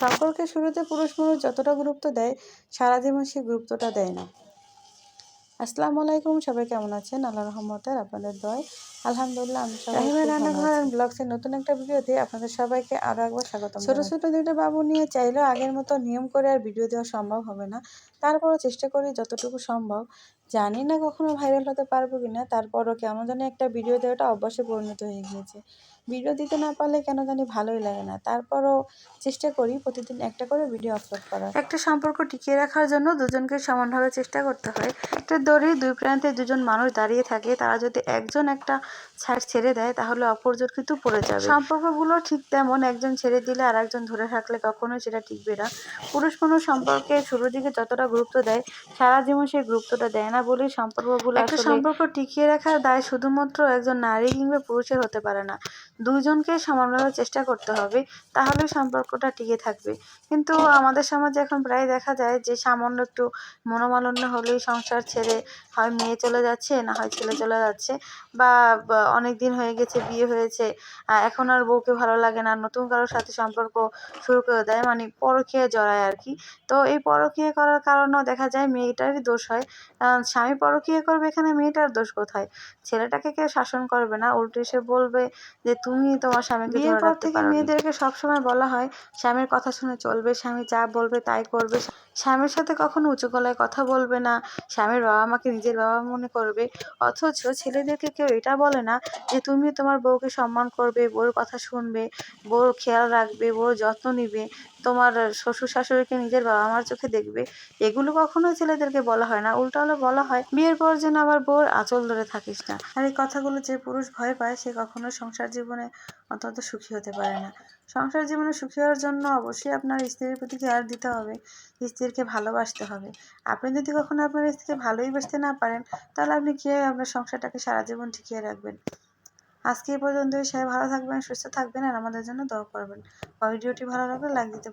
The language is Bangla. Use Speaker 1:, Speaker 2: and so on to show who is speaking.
Speaker 1: সম্পর্কের শুরুতে পুরুষ মানুষ যতটা গুরুত্ব দেয় সারা জীবন সে গুরুত্বটা দেয় না। আসসালামু আলাইকুম সবাই কেমন আছেন? আল্লাহ রহমতের আপনাদের দয় আলহামদুলিল্লাহ আমি সবাই রান্নাঘর অ্যান্ড ব্লগসের নতুন একটা ভিডিওতে আপনাদের সবাইকে আরও একবার স্বাগত ছোট ছোট দুইটা বাবু নিয়ে চাইলেও আগের মতো নিয়ম করে আর ভিডিও দেওয়া সম্ভব হবে না। তারপরও চেষ্টা করি যতটুকু সম্ভব। জানি না কখনো ভাইরাল হতে পারব কিনা তারপরও কেমন জানি একটা ভিডিও দেওয়াটা অভ্যাসে পরিণত হয়ে গিয়েছে। ভিডিও দিতে না পারলে কেন জানি ভালোই লাগে না। তারপরও চেষ্টা করি প্রতিদিন একটা করে ভিডিও আপলোড করার। একটা সম্পর্ক টিকিয়ে রাখার জন্য দুজনকে সমানভাবে চেষ্টা করতে হয়। একটা দড়ি দুই প্রান্তে দুজন মানুষ দাঁড়িয়ে থাকে তারা যদি একজন একটা ছাড় ছেড়ে দেয় তাহলে অপরজন কিন্তু পড়ে যাবে। সম্পর্কগুলো ঠিক তেমন একজন ছেড়ে দিলে আর একজন ধরে থাকলে কখনোই সেটা টিকবে না। পুরুষ মানুষ সম্পর্কে শুরুর দিকে যতটা গুরুত্ব দেয় সারা জীবন সেই গুরুত্বটা দেয় না বলেই সম্পর্কগুলো একটা সম্পর্ক টিকিয়ে রাখার দায় শুধুমাত্র একজন নারী কিংবা পুরুষের হতে পারে না। দুইজনকে সমানভাবে চেষ্টা করতে হবে তাহলে সম্পর্কটা টিকে থাকবে। কিন্তু আমাদের সমাজে এখন প্রায় দেখা যায় যে সামান্য একটু মনোমালিন্য হলেই সংসার ছেড়ে হয় মেয়ে চলে যাচ্ছে, না হয় ছেলে চলে যাচ্ছে, বা অনেক দিন হয়ে গেছে, বিয়ে হয়েছে এখন আর বউকে ভালো লাগে না, নতুন কারোর সাথে সম্পর্ক শুরু করে দেয় মানে পরকীয়া জড়ায় আর কি। তো এই পরকীয়া করার কারণেও দেখা যায় মেয়েটারই দোষ হয়। স্বামী পরকীয়া করবে এখানে মেয়েটার দোষ কোথায়? ছেলেটাকে কেউ শাসন করবে না, উল্টে এসে বলবে যে তুমি তোমার স্বামীকে বিয়ের পর থেকে মেয়েদেরকে সবসময় বলা হয় স্বামীর কথা শুনে চলবে স্বামী যা বলবে তাই করবে। স্বামীর সাথে কখনো উঁচু গলায় কথা বলবে না। স্বামীর বাবা মাকে নিজের বাবা মনে করবে। অথচ ছেলেদেরকে কেউ এটা বলে না যে তুমি তোমার বউকে সম্মান করবে, বউর কথা শুনবে, বউর খেয়াল রাখবে, বউর যত্ন নিবে, তোমার শ্বশুর শাশুড়িকে নিজের বাবা মার চোখে দেখবে। এগুলো কখনোই ছেলেদেরকে বলা হয় না। উল্টো হলে বলা হয়, বিয়ের পর যেন আবার বউর আঁচল ধরে থাকিস না। আর এই কথাগুলো যে পুরুষ ভয় পায়, সে কখনো সংসার জীবনে অন্তত সুখী হতে পারে না। সংসার জীবনে সুখী হওয়ার জন্য অবশ্যই আপনার স্ত্রীর প্রতি কেয়ার দিতে হবে। স্ত্রীকে ভালোবাসতে হবে। আপনি যদি কখনো আপনার স্ত্রীকে ভালোই বাসতে না পারেন, তাহলে আপনি কীভাবে আপনার সংসারটাকে সারা জীবন টিকিয়ে রাখবেন। আজকে এই পর্যন্তই। সবাই ভালো থাকবেন, সুস্থ থাকবেন, আর আমাদের জন্য দোয়া করবেন। ভিডিওটি ভালো লাগলে লাইক দিতে